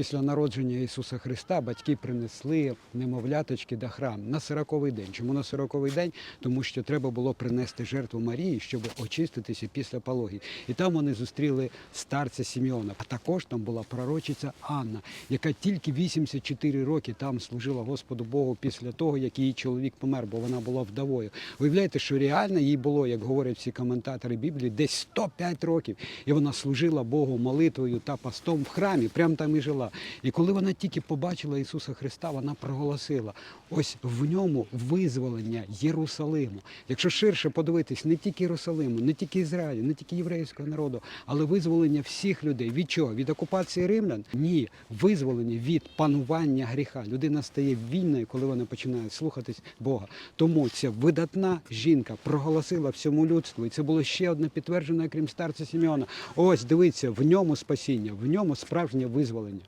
після народження Ісуса Христа батьки принесли немовляточки до храму на сороковий день. Чому на сороковий день? Тому що треба було принести жертву Марії, щоб очиститися після пологів. І там вони зустріли старця Сімеона. А також там була пророчиця Анна, яка тільки 84 роки там служила Господу Богу після того, як її чоловік помер, бо вона була вдовою. Виявляєте, що реально їй було, як говорять всі коментатори Біблії, десь 105 років. І вона служила Богу молитвою та постом в храмі, прямо там і жила. І коли вона тільки побачила Ісуса Христа, вона проголосила: ось в ньому визволення Єрусалиму. Якщо ширше подивитись, не тільки Єрусалиму, не тільки Ізраїлю, не тільки єврейського народу, але визволення всіх людей. Від чого? Від окупації римлян? Ні, визволення від панування гріха. Людина стає вільною, коли вона починає слухатись Бога. Тому ця видатна жінка проголосила всьому людству, і це було ще одне підтвердження, крім старця Сімеона. Ось дивіться, в ньому спасіння, в ньому справжнє визволення.